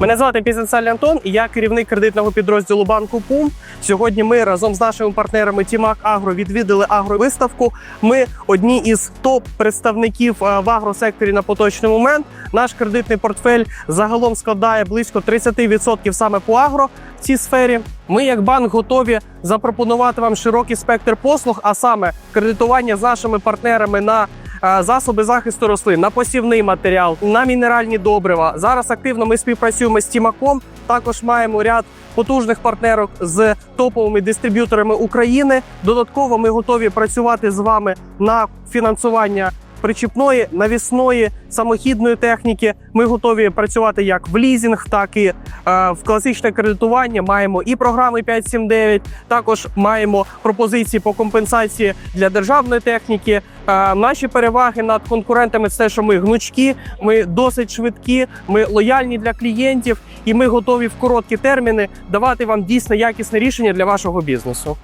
Мене звати Пізенсаль Антон, і я керівник кредитного підрозділу банку ПУМ. Сьогодні ми разом з нашими партнерами Тімак Агро відвідали агровиставку. Ми одні із топ-представників е, в агросекторі на поточний момент. Наш кредитний портфель загалом складає близько 30% саме по агро в цій сфері. Ми, як банк, готові запропонувати вам широкий спектр послуг, а саме кредитування з нашими партнерами на засоби захисту рослин, на посівний матеріал, на мінеральні добрива. Зараз активно ми співпрацюємо з Тімаком. Також маємо ряд потужних партнерок з топовими дистриб'юторами України. Додатково ми готові працювати з вами на фінансування. Причіпної, навісної, самохідної техніки ми готові працювати як в лізінг, так і е, в класичне кредитування. Маємо і програми 579, також маємо пропозиції по компенсації для державної техніки. Е, наші переваги над конкурентами це що ми гнучкі, ми досить швидкі, ми лояльні для клієнтів, і ми готові в короткі терміни давати вам дійсно якісне рішення для вашого бізнесу.